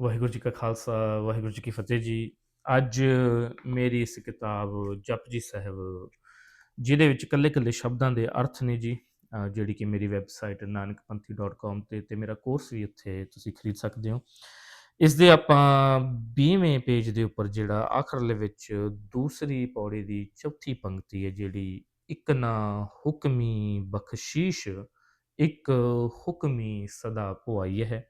ਵਾਹਿਗੁਰੂ ਜੀ ਕਾ ਖਾਲਸਾ, ਵਾਹਿਗੁਰੂ ਜੀ ਕੀ ਫਤਿਹ ਜੀ। ਅੱਜ ਮੇਰੀ ਇਸ ਕਿਤਾਬ ਜਪਜੀ ਸਾਹਿਬ, ਜਿਹਦੇ ਵਿੱਚ ਕੱਲੇ-ਕੱਲੇ ਸ਼ਬਦਾਂ ਦੇ ਅਰਥ ਨੇ ਜੀ ਜਿਹੜੀ ਕਿ ਮੇਰੀ ਵੈਬਸਾਈਟ nankpanthi.com ਤੇ ਤੇ ਮੇਰਾ ਕੋਰਸ ਵੀ ਉੱਥੇ ਤੁਸੀਂ ਖਰੀਦ ਸਕਦੇ ਹੋ। ਇਸ ਦੇ ਆਪਾਂ 20ਵੇਂ ਪੇਜ ਦੇ ਉੱਪਰ ਜਿਹੜਾ ਆਖਰਲੇ ਵਿੱਚ ਦੂਸਰੀ ਪੌੜੀ ਦੀ ਚੌਥੀ ਪੰਕਤੀ ਹੈ, ਜਿਹੜੀ ਇੱਕ ਨਾ ਹੁਕਮੀ ਬਖਸ਼ੀਸ਼, ਇੱਕ ਹੁਕਮੀ ਸਦਾ ਪੁਆਈ ਹੈ।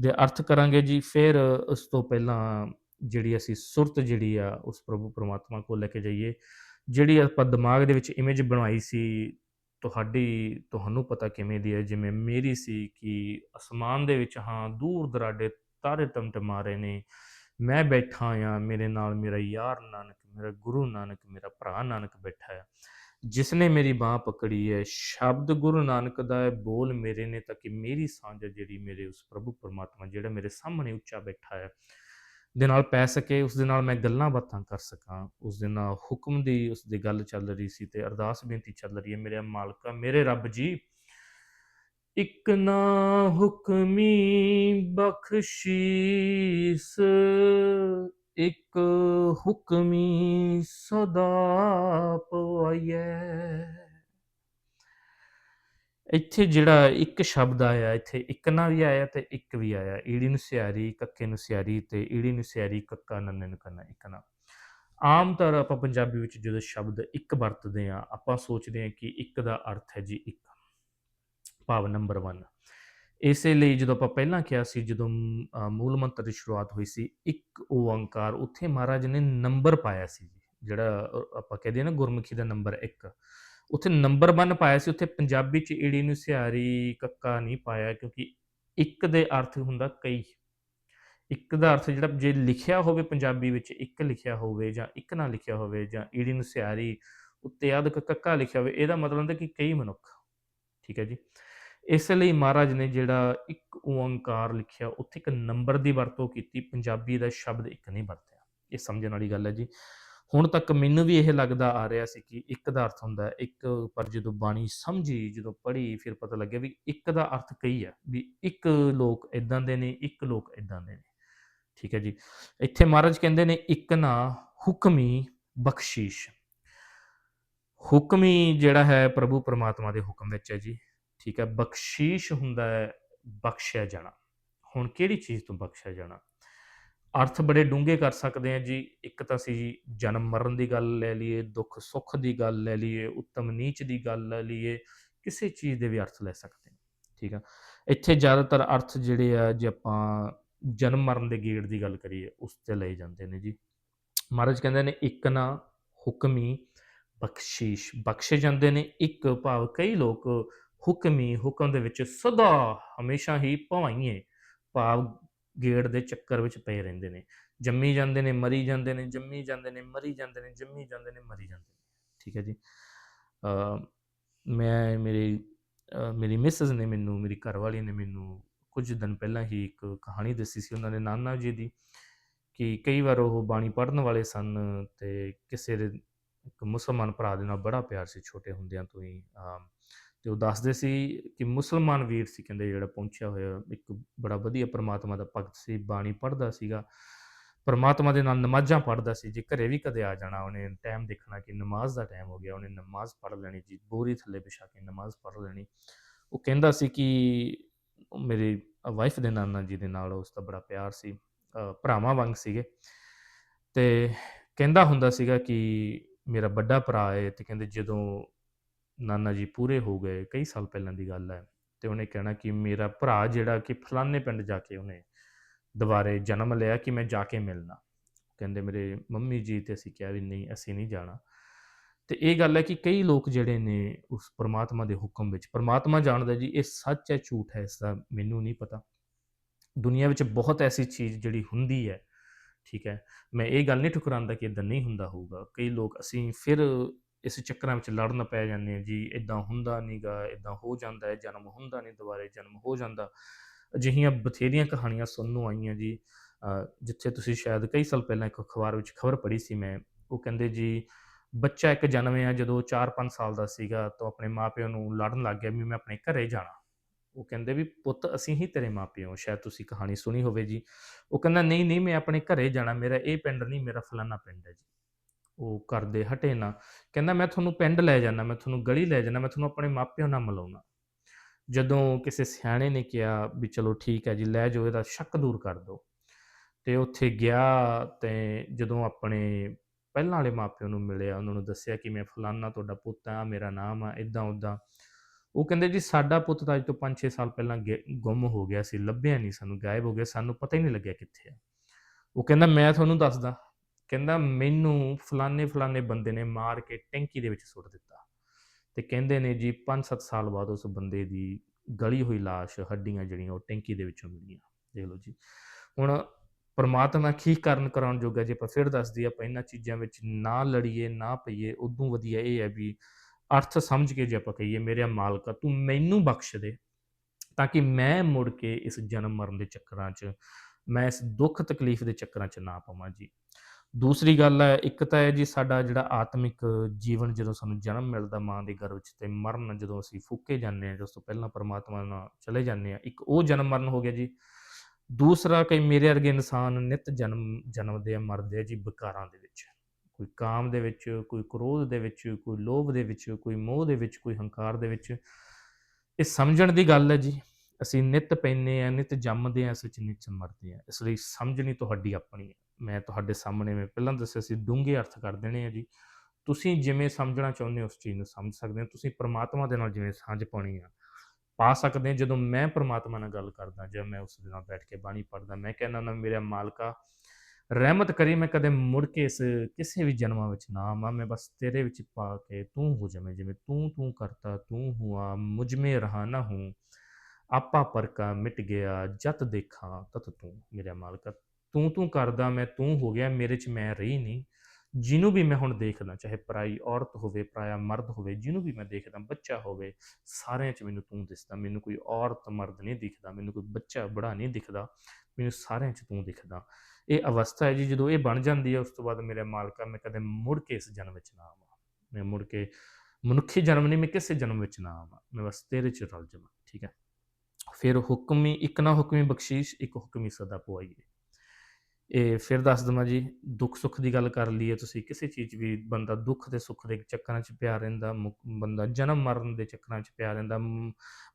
ਦੇ ਅਰਥ ਕਰਾਂਗੇ ਜੀ, ਫਿਰ ਉਸ ਤੋਂ ਪਹਿਲਾਂ ਜਿਹੜੀ ਅਸੀਂ ਸੁਰਤ ਜਿਹੜੀ ਆ, ਉਸ ਪ੍ਰਭੂ ਪਰਮਾਤਮਾ ਕੋਲ ਲੈ ਕੇ ਜਾਈਏ। ਜਿਹੜੀ ਆਪਾਂ ਦਿਮਾਗ ਦੇ ਵਿੱਚ ਇਮੇਜ ਬਣਾਈ ਸੀ, ਤੁਹਾਡੀ, ਤੁਹਾਨੂੰ ਪਤਾ ਕਿਵੇਂ ਦੀ ਹੈ, ਜਿਵੇਂ ਮੇਰੀ ਸੀ ਕਿ ਅਸਮਾਨ ਦੇ ਵਿੱਚ ਹਾਂ, ਦੂਰ ਦਰਾਡੇ ਤਾਰੇ ਟਮਟਮਾ ਰਹੇ ਨੇ। ਮੈਂ ਬੈਠਾ ਆ, ਮੇਰੇ ਨਾਲ ਮੇਰਾ ਯਾਰ ਨਾਨਕ, ਮੇਰਾ ਗੁਰੂ ਨਾਨਕ, ਮੇਰਾ ਭਰਾ ਨਾਨਕ ਬੈਠਾ ਆ। ਜਿਸ ਨੇ ਮੇਰੀ ਬਾਹ ਪਕੜੀ ਹੈ, ਸ਼ਬਦ ਗੁਰੂ ਨਾਨਕ ਦਾ ਹੈ, ਬੋਲ ਮੇਰੇ ਨੇ ਤਾਂ ਕਿ ਮੇਰੀ ਸਾਂਝ ਜਿਹੜੀ ਮੇਰੇ ਉਸ ਪ੍ਰਭੂ ਪਰਮਾਤਮਾ, ਜਿਹੜਾ ਮੇਰੇ ਸਾਹਮਣੇ ਉੱਚਾ ਬੈਠਾ ਹੈ। ਦੇ ਨਾਲ ਪੈ ਸਕੇ, ਉਸ ਦੇ ਨਾਲ ਮੈਂ ਗੱਲਾਂ ਬਾਤਾਂ ਕਰ ਸਕਾਂ। ਉਸ ਦੇ ਨਾਲ ਹੁਕਮ ਦੀ ਉਸ ਦੀ ਗੱਲ ਚੱਲ ਰਹੀ ਸੀ ਤੇ ਅਰਦਾਸ ਬੇਨਤੀ ਚੱਲ ਰਹੀ ਹੈ, ਮੇਰੇ ਮਾਲਕਾ, ਮੇਰੇ ਰੱਬ ਜੀ, ਇੱਕ ਨਾ ਹੁਕਮੀ ਬਖਸ਼ੀਸ। ਇੱਕ ਹੁਕਮੀ ਸਦਾ ਪਵਾਈਐ। ਇੱਥੇ ਜਿਹੜਾ ਇੱਕ ਸ਼ਬਦ ਆਇਆ, ਇੱਥੇ ਇੱਕ ਨਾ ਵੀ ਆਇਆ ਤੇ ਇੱਕ ਵੀ ਆਇਆ। ਈੜੀ ਨੂੰ ਸਿਆਰੀ, ਕੱਕੇ ਨੂੰ ਸਿਆਰੀ ਤੇ ਈੜੀ ਨੂੰ ਸਿਆਰੀ, ਕੱਕਾ ਨੰਨੇ ਨੂੰ ਕੰਨਾ, ਇੱਕ ਨਾ। ਆਮ ਤੌਰ ਆਪਾਂ ਪੰਜਾਬੀ ਵਿੱਚ ਜਦੋਂ ਸ਼ਬਦ ਇੱਕ ਵਰਤਦੇ ਆ ਆਪਾਂ ਸੋਚਦੇ ਆ ਕਿ ਇੱਕ ਦਾ ਅਰਥ ਹੈ ਜੀ ਇੱਕ। ਭਾਵ ਨੰਬਰ 1 ਇਸੇ ਲਈ ਜਦੋਂ ਆਪਾਂ ਪਹਿਲਾਂ ਕਿਹਾ ਸੀ, ਜਦੋਂ ਮੂਲ ਮੰਤਰ ਦੀ ਸ਼ੁਰੂਆਤ ਹੋਈ ਸੀ, ਇੱਕ ਓੰਕਾਰ ਉੱਥੇ ਮਹਾਰਾਜ ਨੇ ਨੰਬਰ ਪਾਇਆ ਸੀ ਜਿਹੜਾ ਆਪਾਂ ਕਹਦੇ ਨਾ ਗੁਰਮੁਖੀ ਦਾ ਨੰਬਰ 1 ਉੱਥੇ ਨੰਬਰ 1 ਪਾਇਆ ਸੀ, ਉੱਥੇ ਪੰਜਾਬੀ ਚ ਈੜੀ ਨੂੰ ਸਿਆਰੀ ਕੱਕਾ ਨਹੀਂ ਪਾਇਆ ਕਿਉਂਕਿ ਇੱਕ ਦੇ ਅਰਥ ਹੁੰਦਾ ਕਈ। ਇੱਕ ਦਾ ਅਰਥ ਜਿਹੜਾ ਜੇ ਲਿਖਿਆ ਹੋਵੇ ਪੰਜਾਬੀ ਵਿੱਚ, ਇੱਕ ਲਿਖਿਆ ਹੋਵੇ ਜਾਂ ਇੱਕ ਨਾ ਲਿਖਿਆ ਹੋਵੇ ਜਾਂ ਈੜੀ ਨੂੰ ਸਿਆਰੀ ਉੱਤੇ ਅਧਕ ਕੱਕਾ ਲਿਖਿਆ ਹੋਵੇ, ਇਹਦਾ ਮਤਲਬ ਹੁੰਦਾ ਕਿ ਕਈ ਮਨੁੱਖ। ਠੀਕ ਹੈ ਜੀ? ਇਸ ਲਈ ਮਹਾਰਾਜ ਨੇ ਜਿਹੜਾ ਇੱਕ ਓੰਕਾਰ ਲਿਖਿਆ, ਉੱਥੇ ਇੱਕ ਨੰਬਰ ਦੀ ਵਰਤੋਂ ਕੀਤੀ, ਪੰਜਾਬੀ ਦਾ ਸ਼ਬਦ ਇੱਕ ਨਹੀਂ ਵਰਤਿਆ। ਇਹ ਸਮਝਣ ਵਾਲੀ ਗੱਲ ਹੈ ਜੀ। ਹੁਣ ਤੱਕ ਮੈਨੂੰ ਵੀ ਇਹ ਲੱਗਦਾ ਆ ਰਿਹਾ ਸੀ ਕਿ ਇੱਕ ਦਾ ਅਰਥ ਹੁੰਦਾ ਇੱਕ ਪਰ ਜਦੋਂ ਬਾਣੀ ਸਮਝੀ, ਜਦੋਂ ਪੜ੍ਹੀ, ਫਿਰ ਪਤਾ ਲੱਗਿਆ ਵੀ ਇੱਕ ਦਾ ਅਰਥ ਕਈ ਹੈ, ਵੀ ਇੱਕ ਲੋਕ ਇਦਾਂ ਦੇ ਨੇ, ਇੱਕ ਲੋਕ ਇਦਾਂ ਦੇ ਨੇ। ਠੀਕ ਹੈ ਜੀ। ਇੱਥੇ ਮਹਾਰਾਜ ਕਹਿੰਦੇ ਨੇ, ਇੱਕ ਨਾ ਹੁਕਮੀ ਬਖਸ਼ੀਸ਼। ਹੁਕਮੀ ਜਿਹੜਾ ਹੈ ਪ੍ਰਭੂ ਪਰਮਾਤਮਾ ਦੇ ਹੁਕਮ ਵਿੱਚ ਹੈ ਜੀ। ਠੀਕ ਹੈ, ਬਖਸ਼ੀਸ਼ ਹੁੰਦਾ ਹੈ, ਬਖਸ਼ਿਆ ਜਾਣਾ। ਹੁਣ ਕਿਹੜੀ ਚੀਜ਼ ਤੋਂ ਬਖਸ਼ਿਆ ਜਾਣਾ? ਅਰਥ ਬੜੇ ਡੂੰਘੇ ਕਰ ਸਕਦੇ ਆ ਜੀ। ਇੱਕ ਤਾਂ ਅਸੀਂ ਜਨਮ ਮਰਨ ਦੀ ਗੱਲ ਲੈ ਲਈਏ, ਦੁੱਖ ਸੁੱਖ ਦੀ ਗੱਲ ਲੈ ਲਈਏ, ਉੱਤਮ ਨੀਚ ਦੀ ਗੱਲ ਲੈ ਲਈਏ, ਕਿਸੇ ਚੀਜ਼ ਦੇ ਵੀ ਅਰਥ ਲੈ ਸਕਦੇ ਹਾਂ। ਠੀਕ ਆ? ਇੱਥੇ ਜ਼ਿਆਦਾਤਰ ਅਰਥ ਜਿਹੜੇ ਆ, ਜੇ ਆਪਾਂ ਜਨਮ ਮਰਨ ਦੇ ਗੇੜ ਦੀ ਗੱਲ ਕਰੀਏ, ਉਸ ਤੇ ਲਏ ਜਾਂਦੇ ਨੇ ਜੀ। ਮਹਾਰਾਜ ਕਹਿੰਦੇ ਨੇ, ਇੱਕ ਨਾ ਹੁਕਮੀ ਬਖਸ਼ੀਸ਼। ਬਖਸ਼ੇ ਜਾਂਦੇ ਨੇ ਇੱਕ ਭਾਵ ਕਈ ਲੋਕ ਹੁਕਮੀ ਹੁਕਮ ਦੇ ਵਿੱਚ ਸਦਾ ਹਮੇਸ਼ਾ ਹੀ ਭਵਾਈਏ ਭਾਵ ਗੇੜ ਦੇ ਚੱਕਰ ਵਿੱਚ ਪਏ ਰਹਿੰਦੇ ਨੇ। ਜੰਮੀ ਜਾਂਦੇ ਨੇ, ਮਰੀ ਜਾਂਦੇ ਨੇ, ਜੰਮੀ ਜਾਂਦੇ ਨੇ, ਮਰੀ ਜਾਂਦੇ ਨੇ, ਜੰਮੀ ਜਾਂਦੇ ਨੇ, ਮਰੀ ਜਾਂਦੇ ਨੇ। ਠੀਕ ਹੈ ਜੀ। ਮੈਂ, ਮੇਰੀ ਮੇਰੀ ਮਿਸਿਸ ਨੇ ਮੈਨੂੰ, ਮੇਰੀ ਘਰਵਾਲੀ ਨੇ ਮੈਨੂੰ ਕੁਝ ਦਿਨ ਪਹਿਲਾਂ ਹੀ ਇੱਕ ਕਹਾਣੀ ਦੱਸੀ ਸੀ ਉਹਨਾਂ ਨੇ ਨਾਨਾ ਜੀ ਦੀ ਕਿ ਕਈ ਵਾਰ ਉਹ ਬਾਣੀ ਪੜ੍ਹਨ ਵਾਲੇ ਸਨ ਤੇ ਕਿਸੇ ਦੇ, ਇੱਕ ਮੁਸਲਮਾਨ ਭਰਾ ਦੇ ਨਾਲ ਬੜਾ ਪਿਆਰ ਸੀ, ਛੋਟੇ ਹੁੰਦਿਆਂ ਤੋਂ ਹੀ ਤੇ ਉਹ ਦੱਸਦੇ ਸੀ ਕਿ ਮੁਸਲਮਾਨ ਵੀਰ ਸੀ ਕਹਿੰਦੇ ਜਿਹੜਾ ਪਹੁੰਚਿਆ ਹੋਇਆ, ਇੱਕ ਬੜਾ ਵਧੀਆ ਪ੍ਰਮਾਤਮਾ ਦਾ ਭਗਤ ਸੀ, ਬਾਣੀ ਪੜ੍ਹਦਾ ਸੀਗਾ। ਪਰਮਾਤਮਾ ਦੇ ਨਾਲ ਨਮਾਜ਼ਾਂ ਪੜ੍ਹਦਾ ਸੀ, ਜੇ ਘਰੇ ਵੀ ਕਦੇ ਆ ਜਾਣਾ, ਉਹਨੇ ਟਾਈਮ ਦੇਖਣਾ ਕਿ ਨਮਾਜ਼ ਦਾ ਟਾਈਮ ਹੋ ਗਿਆ, ਉਹਨੇ ਨਮਾਜ਼ ਪੜ੍ਹ ਲੈਣੀ, ਜੀ ਬੋਰੀ ਥੱਲੇ ਵਿਛਾ ਕੇ ਨਮਾਜ਼ ਪੜ੍ਹ ਲੈਣੀ। ਉਹ ਕਹਿੰਦਾ ਸੀ ਕਿ ਮੇਰੇ ਵਾਈਫ ਦੇ ਨਾਨਾ ਜੀ ਦੇ ਨਾਲ ਉਸ ਦਾ ਬੜਾ ਪਿਆਰ ਸੀ ਭਰਾਵਾਂ ਵਾਂਗ ਸੀਗੇ। ਤੇ ਕਹਿੰਦਾ ਹੁੰਦਾ ਸੀਗਾ ਕਿ ਮੇਰਾ ਵੱਡਾ ਭਰਾ ਹੈ ਤੇ ਕਹਿੰਦੇ ਜਦੋਂ ਨਾਨਾ ਜੀ ਪੂਰੇ ਹੋ ਗਏ ਕਈ ਸਾਲ ਪਹਿਲਾਂ ਦੀ ਗੱਲ ਹੈ ਤੇ ਉਹਨੇ ਕਹਿਣਾ ਕਿ ਮੇਰਾ ਭਰਾ ਜਿਹੜਾ ਕਿ ਫਲਾਣੇ ਪਿੰਡ ਜਾ ਕੇ ਉਹਨੇ ਦੁਬਾਰੇ ਜਨਮ ਲਿਆ ਕਿ ਮੈਂ ਜਾ ਕੇ ਮਿਲਣਾ। ਕਹਿੰਦੇ ਮੇਰੇ ਮੰਮੀ ਜੀ ਤੇ ਅਸੀਂ ਕਿਹਾ ਵੀ ਨਹੀਂ, ਅਸੀਂ ਨਹੀਂ ਜਾਣਾ। ਤੇ ਇਹ ਗੱਲ ਹੈ ਕਿ ਕਈ ਲੋਕ ਜਿਹੜੇ ਨੇ ਉਸ ਪਰਮਾਤਮਾ ਦੇ ਹੁਕਮ ਵਿੱਚ, ਪ੍ਰਮਾਤਮਾ ਜਾਣਦਾ ਜੀ ਇਹ ਸੱਚ ਹੈ, ਝੂਠ ਹੈ, ਇਸ ਦਾ ਮੈਨੂੰ ਨਹੀਂ ਪਤਾ। ਦੁਨੀਆ ਵਿੱਚ ਬਹੁਤ ਐਸੀ ਚੀਜ਼ ਜਿਹੜੀ ਹੁੰਦੀ ਹੈ, ਠੀਕ ਹੈ, ਮੈਂ ਇਹ ਗੱਲ ਨਹੀਂ ਠੁਕਰਾਉਂਦਾ ਕਿ ਇਦਾਂ ਨਹੀਂ ਹੁੰਦਾ ਹੋਊਗਾ। ਕਈ ਲੋਕ ਅਸੀਂ ਫਿਰ ਇਸ ਚੱਕਰਾਂ ਵਿੱਚ ਲੜਨ ਪੈ ਜਾਂਦੇ ਹਾਂ ਜੀ ਇਦਾਂ ਹੁੰਦਾ ਨਹੀਂਗਾ ਇਦਾਂ ਹੋ ਜਾਂਦਾ ਹੈ, ਜਨਮ ਹੁੰਦਾ ਨਹੀਂ, ਦੁਬਾਰੇ ਜਨਮ ਹੋ ਜਾਂਦਾ। ਅਜਿਹੀਆਂ ਬਥੇਰੀਆਂ ਕਹਾਣੀਆਂ ਸੁਣਨ ਨੂੰ ਆਈਆਂ ਜੀ। ਜਿੱਥੇ ਤੁਸੀਂ ਸ਼ਾਇਦ ਕਈ ਸਾਲ ਪਹਿਲਾਂ ਇੱਕ ਅਖਬਾਰ ਵਿੱਚ ਖਬਰ ਪੜ੍ਹੀ ਸੀ ਮੈਂ, ਉਹ ਕਹਿੰਦੇ ਜੀ, ਬੱਚਾ ਇੱਕ ਜਨਮਿਆ ਜਦੋਂ 4-5 ਸਾਲ ਦਾ ਸੀਗਾ, ਤਾਂ ਆਪਣੇ ਮਾਪਿਆਂ ਨੂੰ ਲੜਨ ਲੱਗ ਗਿਆ ਵੀ ਮੈਂ ਆਪਣੇ ਘਰੇ ਜਾਣਾ। ਉਹ ਕਹਿੰਦੇ ਵੀ, ਪੁੱਤ, ਅਸੀਂ ਹੀ ਤੇਰੇ ਮਾਪਿਓ ਸ਼ਾਇਦ ਤੁਸੀਂ ਕਹਾਣੀ ਸੁਣੀ ਹੋਵੇ ਜੀ। ਉਹ ਕਹਿੰਦਾ, ਨਹੀਂ ਨਹੀਂ, ਮੈਂ ਆਪਣੇ ਘਰੇ ਜਾਣਾ, ਮੇਰਾ ਇਹ ਪਿੰਡ ਨਹੀਂ, ਮੇਰਾ ਫਲਾਨਾ ਪਿੰਡ ਹੈ ਜੀ। ਉਹ ਕਰਦੇ ਹਟੇ ਨਾ। ਕਹਿੰਦਾ, ਮੈਂ ਤੁਹਾਨੂੰ ਪਿੰਡ ਲੈ ਜਾਣਾ ਮੈਂ ਤੁਹਾਨੂੰ ਗਲੀ ਲੈ ਜਾਣਾ ਮੈਂ ਤੁਹਾਨੂੰ ਆਪਣੇ ਮਾਪਿਆਂ ਨਾਲ ਮਿਲਾਉਣਾ। ਜਦੋਂ ਕਿਸੇ ਸਿਆਣੇ ਨੇ ਕਿਹਾ ਵੀ ਚਲੋ ਠੀਕ ਹੈ ਜੀ, ਲੈ ਜਾਓ, ਇਹਦਾ ਸ਼ੱਕ ਦੂਰ ਕਰ ਦਿਓ। ਤੇ ਉੱਥੇ ਗਿਆ ਤੇ ਜਦੋਂ ਆਪਣੇ ਪਹਿਲਾਂ ਵਾਲੇ ਮਾਪਿਆਂ ਨੂੰ ਮਿਲਿਆ, ਉਹਨਾਂ ਨੂੰ ਦੱਸਿਆ ਕਿ ਮੈਂ ਫਲਾਨਾ ਤੁਹਾਡਾ ਪੁੱਤ ਆ ਮੇਰਾ ਨਾਮ ਆ ਇਦਾਂ ਉਦਾਂ ਉਹ ਕਹਿੰਦੇ, ਜੀ, ਸਾਡਾ ਪੁੱਤ ਤਾਂ ਅੱਜ ਤੋਂ 5-6 ਸਾਲ ਪਹਿਲਾਂ ਗੁੰਮ ਹੋ ਗਿਆ ਸੀ, ਲੱਭਿਆ ਨਹੀਂ ਸਾਨੂੰ, ਗਾਇਬ ਹੋ ਗਿਆ, ਸਾਨੂੰ ਪਤਾ ਹੀ ਨਹੀਂ ਲੱਗਿਆ ਕਿੱਥੇ ਆ। ਉਹ ਕਹਿੰਦਾ, ਮੈਂ ਤੁਹਾਨੂੰ ਦੱਸਦਾ ਕਹਿੰਦਾ ਮੈਨੂੰ ਫਲਾਣੇ ਫਲਾਣੇ ਬੰਦੇ ਨੇ ਮਾਰ ਕੇ ਟੈਂਕੀ ਦੇ ਵਿੱਚ ਸੁੱਟ ਦਿੱਤਾ। ਤੇ ਕਹਿੰਦੇ ਨੇ ਜੀ 5-7 ਸਾਲ ਬਾਅਦ ਉਸ ਬੰਦੇ ਦੀ ਗਲੀ ਹੋਈ ਲਾਸ਼, ਹੱਡੀਆਂ ਜਿਹੜੀਆਂ ਉਹ ਟੈਂਕੀ ਦੇ ਵਿੱਚੋਂ ਮਿਲੀਆਂ। ਦੇਖ ਲਓ ਜੀ। ਹੁਣ ਪਰਮਾਤਮਾ ਕੀ ਕਰਨ ਕਰਾਉਣ ਜੋਗਾ ਜੇ ਆਪਾਂ ਫਿਰ ਦੱਸਦੀ, ਆਪਾਂ ਇਹਨਾਂ ਚੀਜ਼ਾਂ ਵਿੱਚ ਨਾ ਲੜੀਏ, ਨਾ ਪਈਏ, ਉਦੋਂ ਵਧੀਆ ਇਹ ਹੈ ਵੀ ਅਰਥ ਸਮਝ ਕੇ ਜੇ ਆਪਾਂ ਕਹੀਏ, ਮੇਰੇ ਮਾਲਕਾ, ਤੂੰ ਮੈਨੂੰ ਬਖਸ਼ ਦੇ ਤਾਂ ਕਿ ਮੈਂ ਮੁੜ ਕੇ ਇਸ ਜਨਮ ਮਰਨ ਦੇ ਚੱਕਰਾਂ 'ਚ, ਮੈਂ ਇਸ ਦੁੱਖ ਤਕਲੀਫ ਦੇ ਚੱਕਰਾਂ 'ਚ ਨਾ ਪਵਾਂ ਜੀ। ਦੂਸਰੀ ਗੱਲ ਹੈ, ਇੱਕ ਤਾਂ ਹੈ ਜੀ ਸਾਡਾ ਜਿਹੜਾ ਆਤਮਿਕ ਜੀਵਨ ਜਦੋਂ ਸਾਨੂੰ ਜਨਮ ਮਿਲਦਾ ਮਾਂ ਦੇ ਗਰਭ ਵਿੱਚ ਤੇ ਮਰਨ ਜਦੋਂ ਅਸੀਂ ਫੂਕੇ ਜਾਂਦੇ ਹਾਂ ਉਸ ਤੋਂ ਪਹਿਲਾਂ ਪਰਮਾਤਮਾ ਨਾਲ ਚਲੇ ਜਾਂਦੇ ਹਾਂ, ਇੱਕ ਉਹ ਜਨਮ ਮਰਨ ਹੋ ਗਿਆ ਜੀ। ਦੂਸਰਾ ਕਈ ਮੇਰੇ ਵਰਗੇ ਇਨਸਾਨ ਨਿਤ ਜਨਮ, ਜਨਮਦੇ ਆ, ਮਰਦੇ ਆ ਜੀ ਵਿਕਾਰਾਂ ਦੇ ਵਿੱਚ। ਕੋਈ ਕਾਮ ਦੇ ਵਿੱਚ, ਕੋਈ ਕ੍ਰੋਧ ਦੇ ਵਿੱਚ, ਕੋਈ ਲੋਭ ਦੇ ਵਿੱਚ, ਕੋਈ ਮੋਹ ਦੇ ਵਿੱਚ, ਕੋਈ ਹੰਕਾਰ ਦੇ ਵਿੱਚ। ਇਹ ਸਮਝਣ ਦੀ ਗੱਲ ਹੈ ਜੀ। ਅਸੀਂ ਨਿਤ ਪੈਨੇ ਆ ਨਿਤ ਜੰਮਦੇ ਆ ਇਸ ਨਿਤ ਮਰਦੇ ਆ ਇਸ ਲਈ ਸਮਝਣੀ ਤੁਹਾਡੀ ਆਪਣੀ ਹੈ। ਮੈਂ ਤੁਹਾਡੇ ਸਾਹਮਣੇ, ਮੈਂ ਪਹਿਲਾਂ ਦੱਸਿਆ ਸੀ, ਡੂੰਘੇ ਅਰਥ ਕਰ ਦੇਣੇ ਆ ਜੀ। ਤੁਸੀਂ ਜਿਵੇਂ ਸਮਝਣਾ ਚਾਹੁੰਦੇ ਹੋ, ਉਸ ਚੀਜ਼ ਨੂੰ ਸਮਝ ਸਕਦੇ ਹੋ। ਤੁਸੀਂ ਪ੍ਰਮਾਤਮਾ ਦੇ ਨਾਲ ਜਿਵੇਂ ਸਾਂਝ ਪਾਉਣੀ ਆ, ਪਾ ਸਕਦੇ ਜਦੋਂ ਮੈਂ ਪ੍ਰਮਾਤਮਾ ਨਾਲ ਗੱਲ ਕਰਦਾ ਜਾਂ ਮੈਂ ਉਸ ਦੇ ਨਾਲ ਬੈਠ ਕੇ ਬਾਣੀ ਪੜਦਾ ਮੈਂ ਕਹਿੰਦਾ ਨਾ ਮੇਰਾ ਮਾਲਕਾ, ਰਹਿਮਤ ਕਰੀ, ਮੈਂ ਕਦੇ ਮੁੜ ਕੇ ਇਸ ਕਿਸੇ ਵੀ ਜਨਮਾਂ ਵਿੱਚ ਨਾ ਆਵਾਂ। ਮੈਂ ਬਸ ਤੇਰੇ ਵਿੱਚ ਪਾ ਕੇ ਤੂੰ ਹੋ ਜਾਵੇਂ। ਜਿਵੇਂ ਤੂੰ ਤੂੰ ਕਰਤਾ, ਤੂੰ ਹੁਆ ਮੁਝ ਮੇ ਰਹਾ ਨਾ ਹੂੰ। ਆਪਾ ਪਰਕਾ ਮਿਟ ਗਿਆ, ਜਤ ਦੇਖਾਂ ਤਤ ਤੂੰ ਮੇਰਾ ਮਾਲਕਾ। ਤੂੰ ਤੂੰ ਕਰਦਾ ਮੈਂ ਤੂੰ ਹੋ ਗਿਆ, ਮੇਰੇ ਚ ਮੈਂ ਰਹੀ ਨਹੀਂ। ਜਿਹਨੂੰ ਵੀ ਮੈਂ ਹੁਣ ਦੇਖਦਾ, ਚਾਹੇ ਪਰਾਈ ਔਰਤ ਹੋਵੇ, ਪਰਾਇਆ ਮਰਦ ਹੋਵੇ, ਜਿਹਨੂੰ ਵੀ ਮੈਂ ਦੇਖਦਾ, ਬੱਚਾ ਹੋਵੇ, ਸਾਰਿਆਂ 'ਚ ਮੈਨੂੰ ਤੂੰ ਦਿਸਦਾ। ਮੈਨੂੰ ਕੋਈ ਔਰਤ ਮਰਦ ਨਹੀਂ ਦਿਖਦਾ, ਮੈਨੂੰ ਕੋਈ ਬੱਚਾ ਬੜਾ ਨਹੀਂ ਦਿਖਦਾ, ਮੈਨੂੰ ਸਾਰਿਆਂ 'ਚ ਤੂੰ ਦਿਖਦਾ। ਇਹ ਅਵਸਥਾ ਹੈ ਜੀ, ਜਦੋਂ ਇਹ ਬਣ ਜਾਂਦੀ ਹੈ, ਉਸ ਤੋਂ ਬਾਅਦ ਮੇਰੇ ਮਾਲਕਾ, ਮੈਂ ਕਦੇ ਮੁੜ ਕੇ ਇਸ ਜਨਮ ਵਿੱਚ ਨਾ ਆਵਾਂ। ਮੈਂ ਮੁੜ ਕੇ ਮਨੁੱਖੀ ਜਨਮ ਨਹੀਂ, ਮੈਂ ਕਿਸੇ ਜਨਮ ਵਿੱਚ ਨਾ ਆਵਾਂ। ਮੈਂ ਬਸ ਤੇਰੇ 'ਚ ਰਲ ਜਾਵਾਂ, ਠੀਕ ਹੈ? ਫਿਰ ਹੁਕਮੀ ਇੱਕ ਨਾ ਹੁਕਮੀ ਬਖਸ਼ੀਸ਼ ਇੱਕ ਹੁਕਮੀ ਸਦਾ ਪਵਾਈਏ। ਇਹ ਫਿਰ ਦੱਸ ਦਵਾਂ ਜੀ ਦੁੱਖ ਸੁੱਖ ਦੀ ਗੱਲ ਕਰ ਲਈਏ ਤੁਸੀਂ ਕਿਸੇ ਚੀਜ਼ ਵੀ ਬੰਦਾ ਦੁੱਖ ਤੇ ਸੁੱਖ ਦੇ ਚੱਕਰਾਂ 'ਚ ਪਿਆ ਰਹਿੰਦਾ ਮੁਕ- ਬੰਦਾ ਜਨਮ ਮਰਨ ਦੇ ਚੱਕਰਾਂ 'ਚ ਪਿਆ ਰਹਿੰਦਾ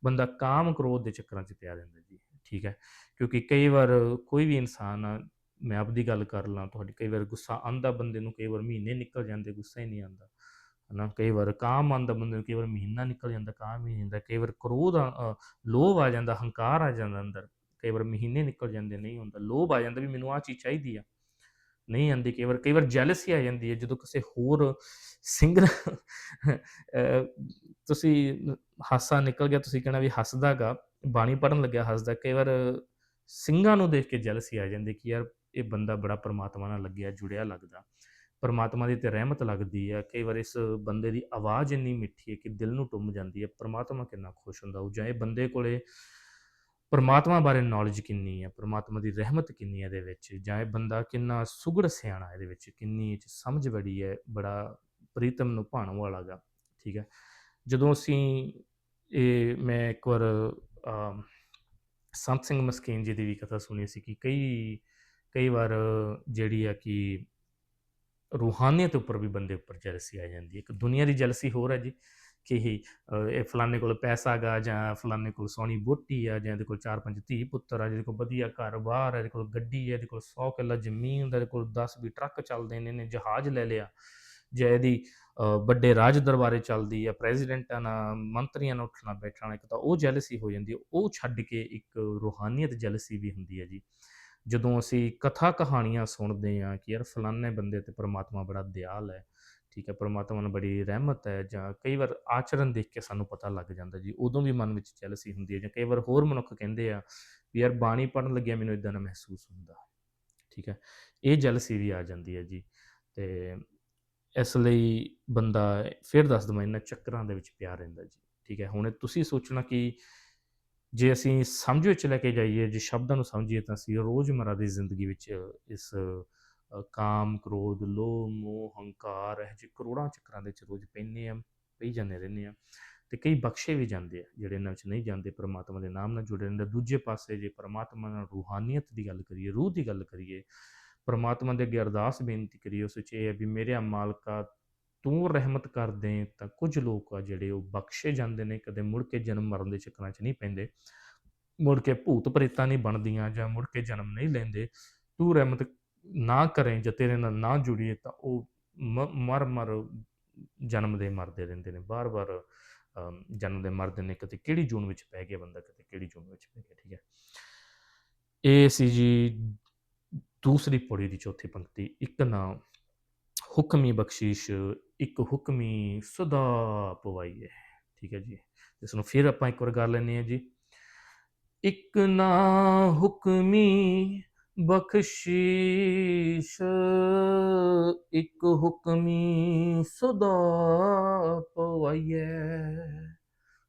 ਬੰਦਾ ਕਾਮ ਕ੍ਰੋਧ ਦੇ ਚੱਕਰਾਂ 'ਚ ਪਿਆ ਰਹਿੰਦਾ ਜੀ ਠੀਕ ਹੈ? ਕਿਉਂਕਿ ਕਈ ਵਾਰ ਕੋਈ ਵੀ ਇਨਸਾਨ ਆ, ਮੈਂ ਆਪਦੀ ਗੱਲ ਕਰ ਲਾਂ ਤੁਹਾਡੀ ਕਈ ਵਾਰ ਗੁੱਸਾ ਆਂਦਾ ਬੰਦੇ ਨੂੰ ਕਈ ਵਾਰ ਮਹੀਨੇ ਨਿਕਲ ਜਾਂਦੇ ਗੁੱਸਾ ਹੀ ਨਹੀਂ ਆਂਦਾ ਹਨਾ, ਕਈ ਵਾਰ ਕਾਮ ਆਂਦਾ ਬੰਦੇ ਨੂੰ, ਕਈ ਵਾਰ ਮਹੀਨਾ ਨਿਕਲ ਜਾਂਦਾ ਕਾਮ ਹੀ ਨਹੀਂ ਹੁੰਦਾ, ਕਈ ਵਾਰ ਕ੍ਰੋਧ ਆ- ਲੋਭ ਆ ਜਾਂਦਾ, ਹੰਕਾਰ ਆ ਜਾਂਦਾ ਅੰਦਰ, ਕਈ ਵਾਰ ਮਹੀਨੇ ਨਿਕਲ ਜਾਂਦੇ, ਨਹੀਂ ਹੁੰਦਾ, ਲੋਭ ਆ ਜਾਂਦਾ ਵੀ ਮੈਨੂੰ ਆਹ ਚੀਜ਼ ਚਾਹੀਦੀ ਆ, ਨਹੀਂ ਆਂਦੀ ਕਈ ਵਾਰ ਕਈ ਵਾਰ ਜੈਲਸੀ ਆ ਜਾਂਦੀ ਹੈ, ਜਦੋਂ ਕਿਸੇ ਹੋਰ ਸਿੰਗਰ ਤੁਸੀਂ ਹਾਸਾ ਨਿਕਲ ਗਿਆ, ਤੁਸੀਂ ਕਹਿਣਾ ਵੀ ਹੱਸਦਾਗਾ ਬਾਣੀ ਪੜਨ ਲੱਗਿਆ ਹੱਸਦਾ, ਕਈ ਵਾਰ ਸਿੰਘਾਂ ਨੂੰ ਦੇਖ ਕੇ ਜੈਲਸੀ ਆ ਜਾਂਦੀ ਕਿ ਯਾਰ ਇਹ ਬੰਦਾ ਬੜਾ ਪਰਮਾਤਮਾ ਨਾਲ ਲੱਗਿਆ, ਜੁੜਿਆ ਲੱਗਦਾ। ਪਰਮਾਤਮਾ ਦੀ ਤੇ ਰਹਿਮਤ ਲੱਗਦੀ ਹੈ ਕਈ ਵਾਰ ਇਸ ਬੰਦੇ ਦੀ ਆਵਾਜ਼ ਇੰਨੀ ਮਿੱਠੀ ਹੈ ਕਿ ਦਿਲ ਨੂੰ ਟੁੰਮ ਜਾਂਦੀ ਹੈ, ਪਰਮਾਤਮਾ ਕਿੰਨਾ ਖੁਸ਼ ਹੁੰਦਾ ਉਹ ਜਾਂ ਇਹ ਬੰਦੇ ਕੋਲੇ ਪਰਮਾਤਮਾ ਬਾਰੇ ਨੌਲੇਜ ਕਿੰਨੀ ਹੈ, ਪਰਮਾਤਮਾ ਦੀ ਰਹਿਮਤ ਕਿੰਨੀ ਹੈ ਇਹਦੇ ਵਿੱਚ, ਜਾਂ ਇਹ ਬੰਦਾ ਕਿੰਨਾ ਸੁਗੜ ਸਿਆਣਾ ਇਹਦੇ ਵਿੱਚ, ਕਿੰਨੀ ਇਹ ਸਮਝ ਬੜੀ ਹੈ, ਬੜਾ ਪ੍ਰੀਤਮ ਨੂੰ ਭਾਣ ਵਾਲਾ ਗਾ, ਠੀਕ ਹੈ। ਜਦੋਂ ਅਸੀਂ ਇਹ ਮੈਂ ਇੱਕ ਵਾਰ ਸੰਤ ਸਿੰਘ ਮਸਕੀਨ ਜੀ ਦੀ ਵੀ ਕਥਾ ਸੁਣੀ ਸੀ ਕਿ ਕਈ ਕਈ ਵਾਰ ਜਿਹੜੀ ਆ ਕਿ ਰੂਹਾਨੀਅਤ ਉੱਪਰ ਵੀ ਬੰਦੇ ਉੱਪਰ ਜੈਲਸੀ ਆ ਜਾਂਦੀ ਹੈ। ਇੱਕ ਦੁਨੀਆ ਦੀ ਜੈਲਸੀ ਹੋਰ ਹੈ ਜੀ ਕਿ ਇਹ ਇਹ ਫਲਾਣੇ ਕੋਲ ਪੈਸਾ ਗਾ ਜਾਂ ਫਲਾਣੇ ਕੋਲ ਸੋਹਣੀ ਬੋਟੀ ਆ ਜਾਂ ਇਹਦੇ ਕੋਲ ਚਾਰ ਪੰਜ ਧੀ ਪੁੱਤਰ ਆ, ਜਿਹਦੇ ਕੋਲ ਵਧੀਆ ਘਰ-ਬਾਰ ਆ, ਇਹਦੇ ਕੋਲ ਗੱਡੀ ਹੈ ਇਹਦੇ ਕੋਲ 100 ਕਿੱਲਾ ਜ਼ਮੀਨ ਦਾ, ਇਹਦੇ ਕੋਲ 10 ਵੀ ਟਰੱਕ ਚੱਲਦੇ ਨੇ, ਇਹਨੇ ਜਹਾਜ਼ ਲੈ ਲਿਆ। ਜਾਂ ਇਹਦੀ ਵੱਡੇ ਰਾਜ ਦਰਬਾਰੇ ਚੱਲਦੀ ਆ, ਪ੍ਰੈਜ਼ੀਡੈਂਟਾਂ ਨਾਲ, ਮੰਤਰੀਆਂ ਨਾਲ ਉੱਠਣਾ ਬੈਠਣਾ, ਇੱਕ ਤਾਂ ਉਹ ਜੈਲਸੀ ਹੋ ਜਾਂਦੀ ਹੈ। ਉਹ ਛੱਡ ਕੇ ਇੱਕ ਰੂਹਾਨੀਅਤ ਜੈਲਸੀ ਵੀ ਹੁੰਦੀ ਹੈ ਜੀ। ਜਦੋਂ ਅਸੀਂ ਕਥਾ ਕਹਾਣੀਆਂ ਸੁਣਦੇ ਹਾਂ ਕਿ ਯਾਰ ਫਲਾਣੇ ਬੰਦੇ ਤੇ ਪ੍ਰਮਾਤਮਾ ਬੜਾ ਦਿਆਲ ਹੈ, ਠੀਕ ਹੈ, ਪ੍ਰਮਾਤਮਾ ਨਾਲ ਬੜੀ ਰਹਿਮਤ ਹੈ ਜਾਂ ਕਈ ਵਾਰ ਆਚਰਣ ਦੇਖ ਕੇ ਸਾਨੂੰ ਪਤਾ ਲੱਗ ਜਾਂਦਾ ਜੀ, ਉਦੋਂ ਵੀ ਮਨ ਵਿੱਚ ਜੈਲਸੀ ਹੁੰਦੀ ਹੈ ਜਾਂ ਕਈ ਵਾਰ ਹੋਰ ਮਨੁੱਖ ਕਹਿੰਦੇ ਆ ਵੀ ਯਾਰ ਬਾਣੀ ਪੜਨ ਲੱਗਿਆ ਮੈਨੂੰ ਇਦਾਂ ਦਾ ਮਹਿਸੂਸ ਹੁੰਦਾ, ਠੀਕ ਹੈ, ਇਹ ਜੈਲਸੀ ਵੀ ਆ ਜਾਂਦੀ ਹੈ ਜੀ ਤੇ ਇਸ ਲਈ ਬੰਦਾ ਫਿਰ ਦੱਸ ਦਵਾਂ ਇਹਨਾਂ ਚੱਕਰਾਂ ਦੇ ਵਿੱਚ ਪਿਆ ਰਹਿੰਦਾ ਜੀ, ਠੀਕ ਹੈ, ਹੁਣ ਤੁਸੀਂ ਸੋਚਣਾ ਕਿ ਜੇ ਅਸੀਂ ਸਮਝ ਵਿੱਚ ਲੈ ਕੇ ਜਾਈਏ, ਜੇ ਸ਼ਬਦਾਂ ਨੂੰ ਸਮਝੀਏ ਤਾਂ ਅਸੀਂ ਰੋਜ਼ਮਰਾ ਦੀ ਜ਼ਿੰਦਗੀ ਵਿੱਚ ਇਸ ਕਾਮ, ਕ੍ਰੋਧ, ਲੋਭ, ਮੋਹ, ਹੰਕਾਰ ਇਹ ਜਿਹੇ ਕਰੋੜਾਂ ਚੱਕਰਾਂ ਦੇ ਵਿੱਚ ਰੋਜ਼ ਪੈਂਦੇ ਆ ਪਈ ਜਾਂਦੇ ਰਹਿੰਦੇ ਆ ਤੇ ਕਈ ਬਖਸ਼ੇ ਵੀ ਜਾਂਦੇ ਆ, ਜਿਹੜੇ ਇਹਨਾਂ ਵਿੱਚ ਨਹੀਂ ਜਾਂਦੇ, ਪ੍ਰਮਾਤਮਾ ਦੇ ਨਾਮ ਨਾਲ ਜੁੜੇ ਰਹਿੰਦੇ ਦੂਜੇ ਪਾਸੇ ਜੇ ਪ੍ਰਮਾਤਮਾ ਨਾਲ ਰੂਹਾਨੀਅਤ ਦੀ ਗੱਲ ਕਰੀਏ, ਰੂਹ ਦੀ ਗੱਲ ਕਰੀਏ, ਪ੍ਰਮਾਤਮਾ ਦੇ ਅੱਗੇ ਅਰਦਾਸ ਬੇਨਤੀ ਕਰੀਏ ਉਸ ਵਿੱਚ ਇਹ ਹੈ ਵੀ ਮੇਰੇ ਮਾਲਕਾ ਤੂੰ ਰਹਿਮਤ ਕਰ ਦੇ ਤਾਂ ਕੁਝ ਲੋਕ ਆ ਜਿਹੜੇ ਉਹ ਬਖਸ਼ੇ ਜਾਂਦੇ ਨੇ ਕਦੇ ਮੁੜ ਕੇ ਜਨਮ ਮਰਨ ਦੇ ਚੱਕਰਾਂ 'ਚ ਨਹੀਂ ਪੈਂਦੇ। ਮੁੜ ਕੇ ਭੂਤ ਪ੍ਰੇਤਾਂ ਨਹੀਂ ਬਣਦੀਆਂ ਜਾਂ ਮੁੜ ਕੇ ਜਨਮ ਨਹੀਂ ਲੈਂਦੇ। ਤੂੰ ਰਹਿਮਤ ਨਾ ਕਰੇ ਜਾਂ ਤੇਰੇ ਨਾਲ ਨਾ ਜੁੜੀਏ ਤਾਂ ਉਹ ਮ- ਮਰ ਮਰ ਜਨਮ ਦੇ ਮਰਦੇ ਰਹਿੰਦੇ ਨੇ। ਬਾਰ-ਬਾਰ ਅਮ, ਜਨਮ ਦੇ ਮਰਦੇ ਨੇ ਕਿਤੇ ਕਿਹੜੀ ਜੂਨ ਵਿੱਚ ਪੈ ਗਿਆ ਬੰਦਾ ਕਿਤੇ ਕਿਹੜੀ ਜੂਨ ਵਿੱਚ ਪੈ ਗਿਆ ਠੀਕ ਹੈ। ਇਹ ਸੀ ਜੀ ਦੂਸਰੀ ਪੌੜੀ ਦੀ ਚੌਥੀ ਪੰਕਤੀ ਇੱਕ ਨਾ ਹੁਕਮੀ ਬਖਸ਼ੀਸ਼ ਇੱਕ ਹੁਕਮੀ ਸਦਾ ਪਵਾਈਏ ਠੀਕ ਹੈ ਜੀ ਇਸ ਨੂੰ ਫਿਰ ਆਪਾਂ ਇੱਕ ਵਾਰ ਕਰ ਲੈਂਦੇ ਹਾਂ ਜੀ ਇੱਕ ਨਾ ਹੁਕਮੀ ਬਖਸ਼ੀਸ਼ ਇੱਕ ਹੁਕਮੀ ਸਦਾ ਪਵਾਈਏ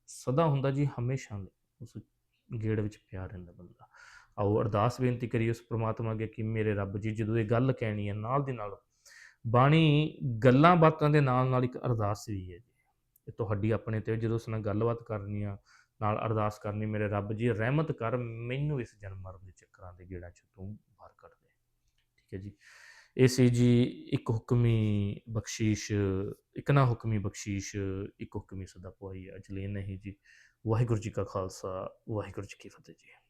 ਸਦਾ ਹੁੰਦਾ ਜੀ ਹਮੇਸ਼ਾ ਉਸ ਗੇੜ ਵਿੱਚ ਪਿਆ ਰਹਿੰਦਾ ਬੰਦਾ ਆਓ ਅਰਦਾਸ ਬੇਨਤੀ ਕਰੀਏ ਉਸ ਪ੍ਰਮਾਤਮਾ ਅੱਗੇ ਕਿ ਮੇਰੇ ਰੱਬ ਜੀ ਜਦੋਂ ਇਹ ਗੱਲ ਕਹਿਣੀ ਹੈ ਨਾਲ ਦੀ ਨਾਲ ਬਾਣੀ ਗੱਲਾਂ ਬਾਤਾਂ ਦੇ ਨਾਲ ਨਾਲ ਇੱਕ ਅਰਦਾਸ ਵੀ ਹੈ ਜੀ। ਇਹ ਤੁਹਾਡੀ ਆਪਣੇ ਤੇ ਜਦੋਂ ਉਸ ਨਾਲ ਗੱਲਬਾਤ ਕਰਨੀ ਆ, ਨਾਲ ਅਰਦਾਸ ਕਰਨੀ, ਮੇਰੇ ਰੱਬ ਜੀ, ਰਹਿਮਤ ਕਰ, ਮੈਨੂੰ ਇਸ ਜਨਮ ਮਰਨ ਦੇ ਚੱਕਰਾਂ ਦੇ ਗੇੜਾਂ ਚ ਤੂੰ ਬਾਹਰ ਕੱਢ ਦੇ। ਠੀਕ ਹੈ ਜੀ। ਇਹ ਸੀ ਜੀ ਇੱਕ ਹੁਕਮੀ ਬਖਸ਼ੀਸ਼, ਇੱਕ ਨਾ ਹੁਕਮੀ ਬਖਸ਼ੀਸ਼, ਇੱਕ ਹੁਕਮੀ ਸਦਾ ਪੁਆਈ ਅਜਲੇ ਨਹੀਂ ਜੀ। ਵਾਹਿਗੁਰੂ ਜੀ ਕਾ ਖਾਲਸਾ, ਵਾਹਿਗੁਰੂ ਜੀ ਕੀ ਫਤਿਹ ਜੀ।